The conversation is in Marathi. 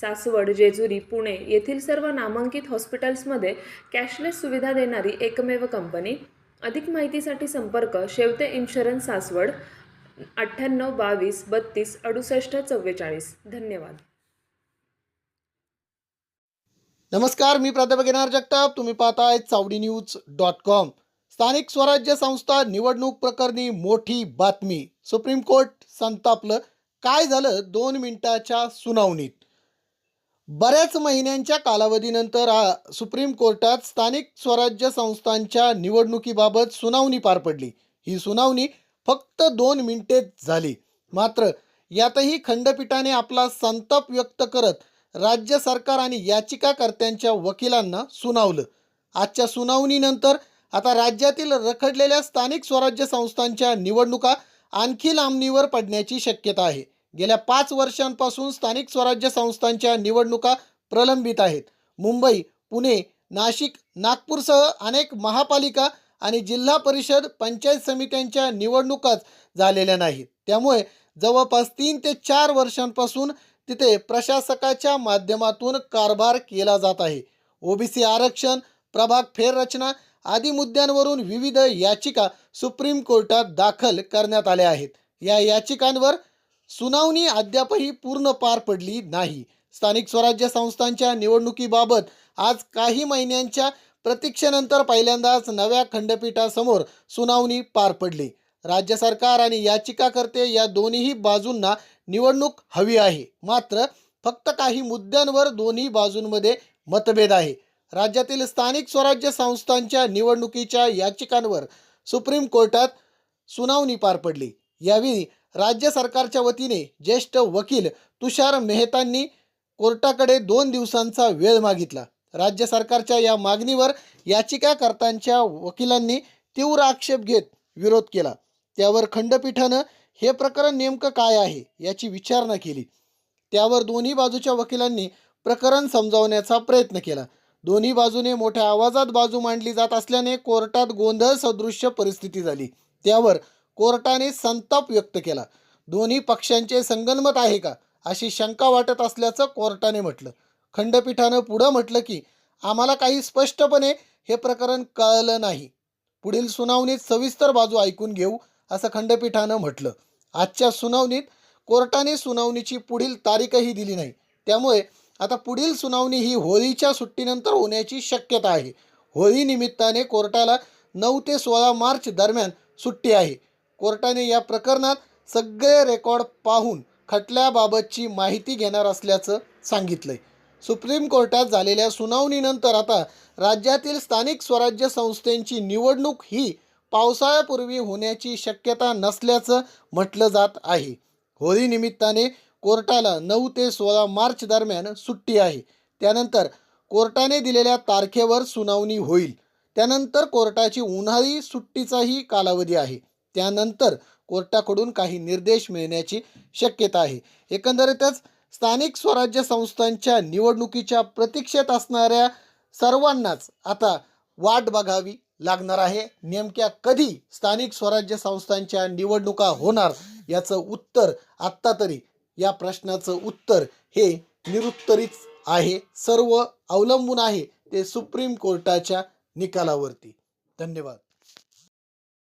सासवड जेजुरी पुणे येथील सर्व नामांकित हॉस्पिटल्समध्ये कॅशलेस सुविधा देणारी एकमेव कंपनी. अधिक माहितीसाठी संपर्क शेवते इन्शुरन्स सासवड अठ्ठ्याण्णव बावीस बत्तीस अडुसष्ट चव्वेचाळीस. धन्यवाद. नमस्कार मी प्राध्यापक येणार जगताप. तुम्ही पाहताय चावडी न्यूज डॉट कॉम. स्थानिक स्वराज्य संस्था निवडणूक प्रकरणी मोठी बातमी. सुप्रीम कोर्ट संतापलं. काय झालं? दोन मिनिटाच्या सुनावणीत. बऱ्याच महिन्यांच्या कालावधीनंतर सुप्रीम कोर्टात स्थानिक स्वराज्य संस्थांच्या निवडणुकीबाबत सुनावणी पार पडली. ही सुनावणी फक्त दोन मिनिटेच झाली. मात्र यातही खंडपीठाने आपला संताप व्यक्त करत राज्य सरकार आणि याचिकाकर्त्यांच्या वकिलांना सुनावलं. आजच्या सुनावणीनंतर आता राज्यातील रखडलेल्या स्थानिक स्वराज्य संस्थांच्या निवडणुका आणखी लांबणीवर पडण्याची शक्यता आहे. गेल्या पाच वर्षांपासून स्थानिक स्वराज्य संस्थांच्या निवडणुका प्रलंबित आहेत. मुंबई पुणे नाशिक नागपूरसह अनेक महापालिका आणि जिल्हा परिषद पंचायत समित्यांच्या निवडणुकाच झालेल्या नाहीत. त्यामुळे जवळपास तीन ते चार वर्षांपासून तिथे प्रशासकाच्या माध्यमातून कारभार केला जात आहे. ओबीसी आरक्षण प्रभाग फेररचना आदी मुद्द्यांवरून विविध याचिका सुप्रीम कोर्टात दाखल करण्यात आल्या आहेत. या याचिकांवर सुनावणी अद्यापही पूर्ण पार पडली नाही. स्थानिक स्वराज्य संस्थांच्या निवडणुकीबाबत आज काही महिन्यांच्या प्रतीक्षेनंतर पहिल्यांदाच नव्या खंडपीठासमोर सुनावणी पार पडली. राज्य सरकार आणि याचिकाकर्ते या दोन्ही बाजूंना निवडणूक हवी आहे. मात्र फक्त काही मुद्द्यांवर दोन्ही बाजूंमध्ये मतभेद आहे. राज्यातील स्थानिक स्वराज्य संस्थांच्या निवडणुकीच्या याचिकांवर सुप्रीम कोर्टात सुनावणी पार पडली. यावेळी राज्य सरकारच्या वतीने ज्येष्ठ वकील तुषार मेहतांनी कोर्टाकडे दोन दिवसांचा वेळ मागितला. राज्य सरकारच्या या मागणीवर याचिकाकर्त्यांच्या वकिलांनी तीव्र आक्षेप घेत विरोध केला. त्यावर खंडपीठानं हे प्रकरण नेमकं काय आहे याची विचारणा केली. त्यावर दोन्ही बाजूच्या वकिलांनी प्रकरण समजावण्याचा प्रयत्न केला. दोन्ही बाजूने मोठ्या आवाजात बाजू मांडली जात असल्याने कोर्टात गोंधळ सदृश्य परिस्थिती झाली. त्यावर कोर्टाने संताप व्यक्त केला. दोन्ही पक्षांचे संगनमत आहे का? अशी शंका वाटत असल्याचं कोर्टाने म्हटलं. खंडपीठानं पुढं म्हटलं की आम्हाला काही स्पष्टपणे हे प्रकरण कळलं नाही. पुढील सुनावणीत सविस्तर बाजू ऐकून घेऊ असं खंडपीठानं म्हटलं. आजच्या सुनावणीत कोर्टाने सुनावणीची पुढील तारीखही दिली नाही. त्यामुळे आता पुढील सुनावणी ही होळीच्या सुट्टीनंतर होण्याची शक्यता आहे. होळी निमित्ताने कोर्टाला नऊ ते सोळा मार्च दरम्यान सुट्टी आहे. कोर्टाने या प्रकरणात सगळे रेकॉर्ड पाहून खटल्याबाबतची माहिती घेणार असल्याचं सांगितलंय. सुप्रीम कोर्टात झालेल्या सुनावणीनंतर आता राज्यातील स्थानिक स्वराज्य संस्थेची निवडणूक ही पावसाळ्यापूर्वी होण्याची शक्यता नसल्याचं म्हटलं जात आहे. होळी निमित्ताने कोर्टाला नऊ ते सोळा मार्च दरम्यान सुट्टी आहे. त्यानंतर कोर्टाने दिलेल्या तारखेवर सुनावणी होईल. त्यानंतर कोर्टाची उन्हाळी सुट्टीचाही कालावधी आहे. त्यानंतर कोर्टाकडून काही निर्देश मिळण्याची शक्यता आहे. एकंदरीतच स्थानिक स्वराज्य संस्थांच्या निवडणुकीच्या प्रतीक्षेत असणाऱ्या सर्वांनाच आता वाट बघावी लागणार आहे. नेमक्या कधी स्थानिक स्वराज्य संस्थांच्या निवडणुका होणार याचं उत्तर आत्ता तरी या प्रश्नाचं उत्तर हे निरुत्तरीच आहे. सर्व अवलंबून आहे ते सुप्रीम कोर्टाच्या निकालावरती. धन्यवाद.